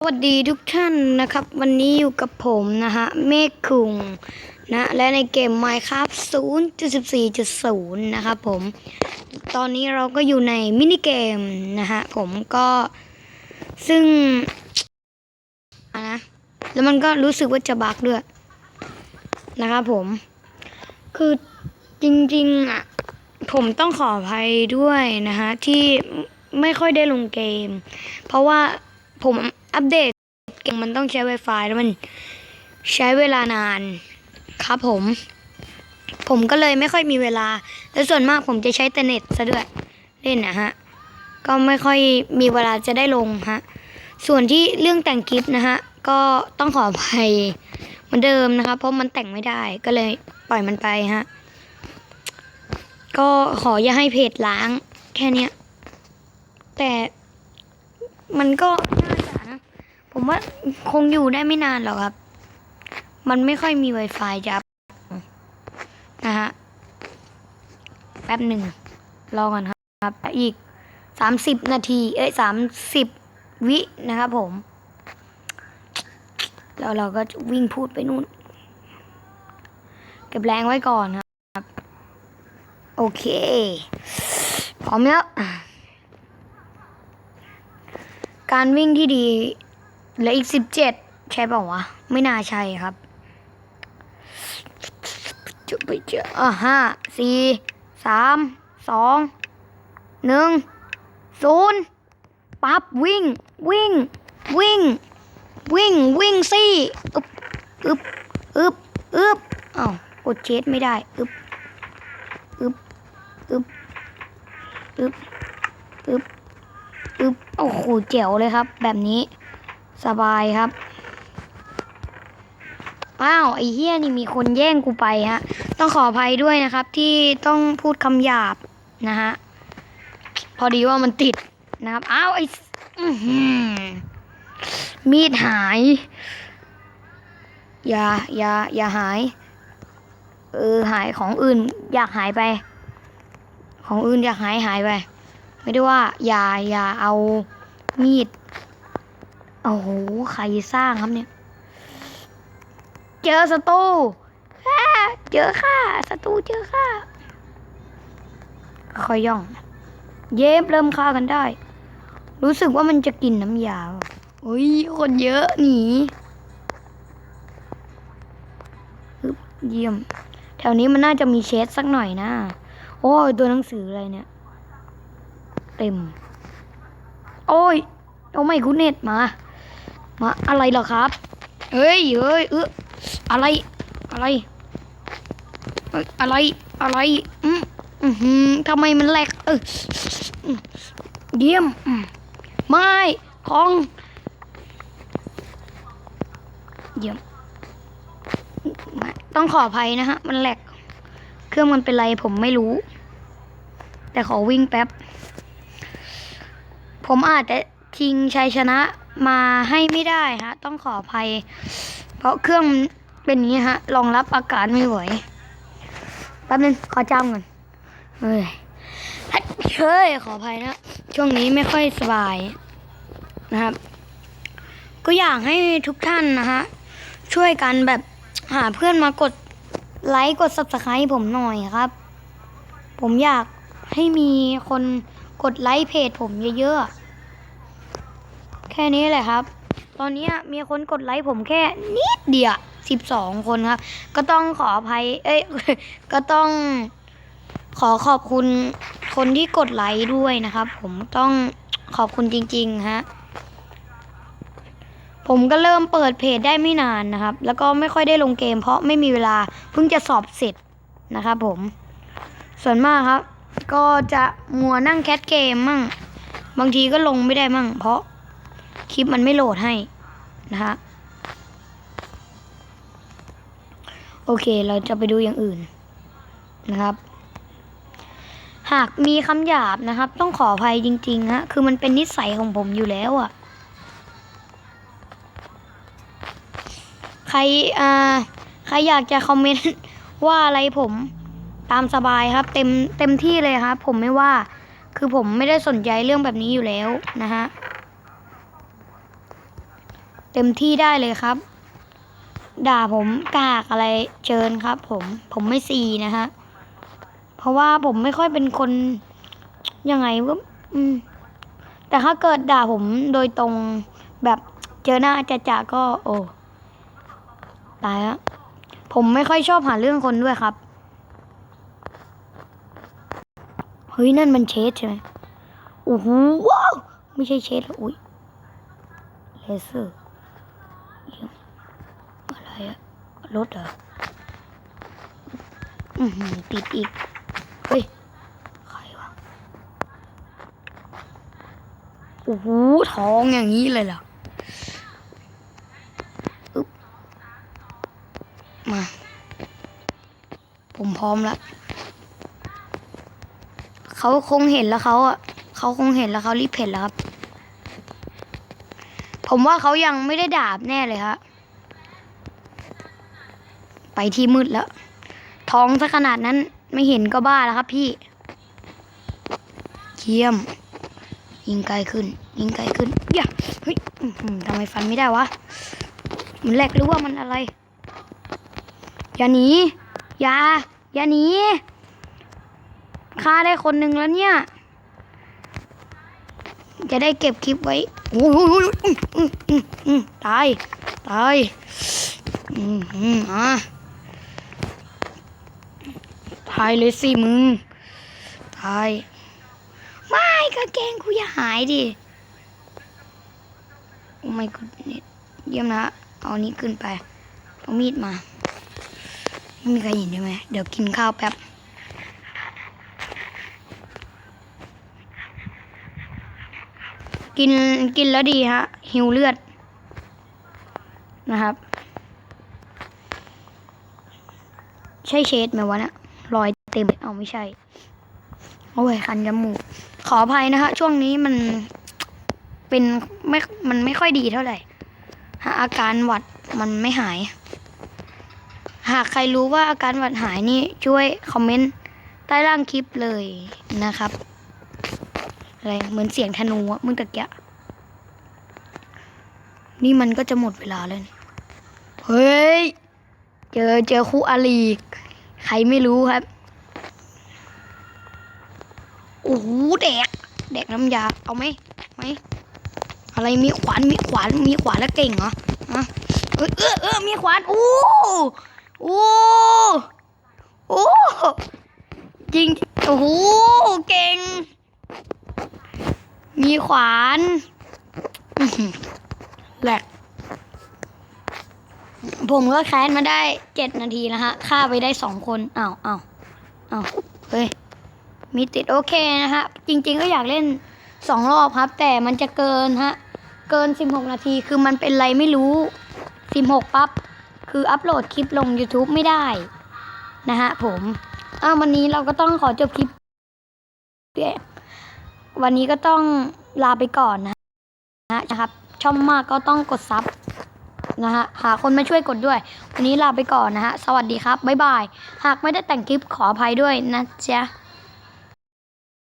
สวัสดีทุกท่านนะครับ วันนี้อยู่กับผมนะฮะเมฆคุงนะและในเกม Minecraft 0.14.0 นะครับผม ตอนนี้เราก็อยู่ในมินิเกมนะฮะผมก็ซึ่งอะนะแล้วมันก็รู้สึกว่าจะบักด้วยนะครับผม คือจริงๆอะผมต้องขออภัยด้วยนะฮะที่ไม่ค่อยได้ลงเกม เพราะว่าผม อัปเดตเกมมันต้องใช้ Wi-Fi แล้วมันใช้เวลานานครับผม ผมก็เลยไม่ค่อยมีเวลา และส่วนมากผมจะใช้แต่เน็ตซะด้วยเล่นนะฮะ ก็ไม่ค่อยมีเวลาจะได้ลงฮะ ส่วนที่เรื่องแต่งคลิปนะฮะ ก็ต้องขออภัยเหมือนเดิมนะครับ เพราะมันแต่งไม่ได้ก็เลยปล่อยมันไปฮะ ก็ขออย่าให้เพจล้างแค่นี้แต่มันก็ ผมว่าคงอยู่ได้ไม่นานหรอกครับ มันไม่ค่อยมี Wi-Fi จะอัพนะฮะ แป๊บหนึ่ง รอก่อนครับ อีกสามสิบนาที เอ้ยสามสิบวินะครับผม แล้วเราก็จะวิ่งพูดไปนู่น เก็บแรงไว้ก่อนครับ โอเค พร้อมแล้วการวิ่งที่ดี เหลืออีกสิบเจ็ดใช่เปล่าวะ ไม่น่าใช่ครับจะไปเจออะห้าสี่สามสองหนึ่งศูนย์ปั๊บวิ่ง วิ่ง วิ่ง วิ่ง วิ่งสิอึบอึบอึบอึบอ้าวกดเชสไม่ได้อึบอึบอึบอึบอึบอึบโอ้โหเจ๋วเลยครับ แบบนี้ สบายครับ อ้าว ไอ้เฮี้ยนี่มีคนแย่งกูไปฮะ ต้องขออภัยด้วยนะครับ ที่ต้องพูดคำหยาบนะฮะ พอดีว่ามันติดนะครับ อ้าว ไอ้มีดหาย อย่า อย่า อย่าหาย เออ หายของอื่น อยากหายไป ของอื่นอยากหายหายไป ไม่ได้ว่า อย่า อย่าเอามีด โอ้โห ใครสร้างครับเนี่ย เจอศัตรูอ่าเจอข้าศัตรูเจอข้าคอยย่อง เย็บเริ่มฆ่ากันได้ รู้สึกว่ามันจะกินน้ำยาว่ะโอ้ยคนเยอะหนีเยี่ยม แถวนี้มันน่าจะมีเชสสักหน่อยนะ โอ้ยตัวหนังสืออะไรเนี่ย เต็ม โอ้ยเอาไม่คุณเน็ตมา มาอะไรเหรอครับ เฮ้ยเฮ้ยเอออะไร อะไร อะไร อะไรอืมอือหือทำไมมันแหลก เอออืมเยี่ยมไม่ของเยี่ยมม่ต้องขออภัยนะฮะ มันแหลก เครื่องมันเป็นไรผมไม่รู้ แต่ขอวิ่งแป๊บ ผมอาจจะทิ้งชัยชนะ มาให้ไม่ได้ฮะ ต้องขออภัย เพราะเครื่องเป็นอย่างนี้ฮะรองรับอากาศไม่ไหวแป๊บนึงขอจำก่อนเฮ้ยเฮ้ยขออภัยนะช่วงนี้ไม่ค่อยสบายนะครับ ก็อยากให้ทุกท่านนะฮะช่วยกันแบบหาเพื่อนมากดไลค์กด subscribe ผมหน่อยครับ ผมอยากให้มีคนกดไลค์เพจผมเยอะๆ ค่นี้แหละครับ ตอนนี้มีคนกดไลค์ผมแค่นิดเดียวสิบสองคนครับ ก็ต้องขออภัย เอ้ย ก็ต้องขอขอบคุณคนที่กดไลค์ด้วยนะครับ ผมต้องขอบคุณจริงๆฮะ ผมก็เริ่มเปิดเพจได้ไม่นานนะครับ แล้วก็ไม่ค่อยได้ลงเกม เพราะไม่มีเวลาเพิ่งจะสอบเสร็จนะครับผม ส่วนมากครับ ก็จะมัวนั่งแคสเกมมั่ง บางทีก็ลงไม่ได้มั่ง เพราะ คลิปมันไม่โหลดให้นะฮะโอเค เราจะไปดูอย่างอื่นนะครับ หากมีคำหยาบนะครับ ต้องขออภัยจริงๆฮะคือมันเป็นนิสัยของผมอยู่แล้วอะ่ะ ใครอ่าใครอยากจะคอมเมนต์ว่าอะไรผมตามสบายครับ เต็มเต็มที่เลยครับ ผมไม่ว่า คือผมไม่ได้สนใจเรื่องแบบนี้อยู่แล้วนะฮะ ต็มที่ได้เลยครับ ด่าผมกากอะไรเชิญครับ ผมผมไม่ซีนะฮะเพราะว่าผมไม่ค่อยเป็นคนยังไงก็อืม แต่ถ้าเกิดด่าผมโดยตรงแบบเจอหน้าจะจะก็ โอ้ตายแล้วผมไม่ค่อยชอบหาเรื่องคนด้วยครับเฮ้ยนั่นมันเชสใช่ไหมโอ้โหว้าวไม่ใช่เชสอกอุ้ยเลเซอร์ อะไรอะรถเหรอติดอีก เฮ้ย ใครวะ โอ้โหท้องอย่างนี้เลยเหรออึ๊บมา ผมพร้อมแล้ว เขาคงเห็นแล้วเขาอะ เขาคงเห็นแล้วเขารีบเห็นแล้วครับ ผมว่าเขายังไม่ได้ดาบแน่เลยฮะไปที่มืดแล้ว ท้องซะขนาดนั้นไม่เห็นก็บ้าแล้วครับพี่เยี่ยม ยิงไกลขึ้น ยิงไกลขึ้นอย่าเฮ้ยทำไมฟันไม่ได้วะ มันแหลกหรือว่ามันอะไร อย่าหนี อย่า อย่าหนีฆ่าได้คนหนึ่งแล้วเนี่ย จะได้เก็บคลิปไว้โอ้โหอื้ออื้ออื้ออื้อตาย ตาย อืมอะตายเลยสิมึง ตาย ไม่กางเกงกูอย่าหายดิ โอ้ไม่กดเน็ตเยี่ยมนะ เอานี้ขึ้นไป เอามีดมา ไม่มีใครเห็นใช่ไหม เดี๋ยวกินข้าวแป๊บ กินกินแล้วดีฮะหิวเลือดนะครับ ใช่เชดไหมวะเนี่ยรอยเต็มเอาไม่ใช่ โอ้ยคันจมูก ขออภัยนะฮะ ช่วงนี้มันเป็นไม่มันไม่ค่อยดีเท่าไหร่ฮะอาการหวัดมันไม่หาย หากใครรู้ว่าอาการหวัดหายนี่ช่วยคอมเมนต์ใต้ล่างคลิปเลยนะครับ อะไรเหมือนเสียงธนูอะมึงตะเกียนี่มันก็จะหมดเวลาแล้วนี่เฮ้ย เจอเจอคู่อาลีใครไม่รู้ครับโอ้โหแดกแดกน้ำยา เอาไหมไหมอะไรมีขวานมีขวานมีขวานแล้วเก่งเหรอฮะเออเออเออมีขวานโอ้โอ้โอ้จริงโอ้โหเก่ง มีขวานอื้อหือแหลกผมก็แค้นมาได้เจ็ดนาทีนะฮะฆ่าไปได้สองคนอ้าวอ้าวอ้าวเฮ้ย มีติดโอเคนะฮะ จริง ๆ ก็อยากเล่นสองรอบครับ แต่มันจะเกินฮะ เกิน16นาทีคือมันเป็นไรไม่รู้16ปั๊บ คืออัปโหลดคลิปลง YouTube ไม่ได้ นะฮะผม อ้าววันนี้เราก็ต้องขอจบคลิปด้วย วันนี้ก็ต้องลาไปก่อนนะนะครับช่องมากก็ต้องกดซับนะฮะหาคนมาช่วยกดด้วย วันนี้ลาไปก่อนนะฮะ สวัสดีครับ บ๊ายบาย หากไม่ได้แต่งคลิปขออภัยด้วยนะจ๊ะ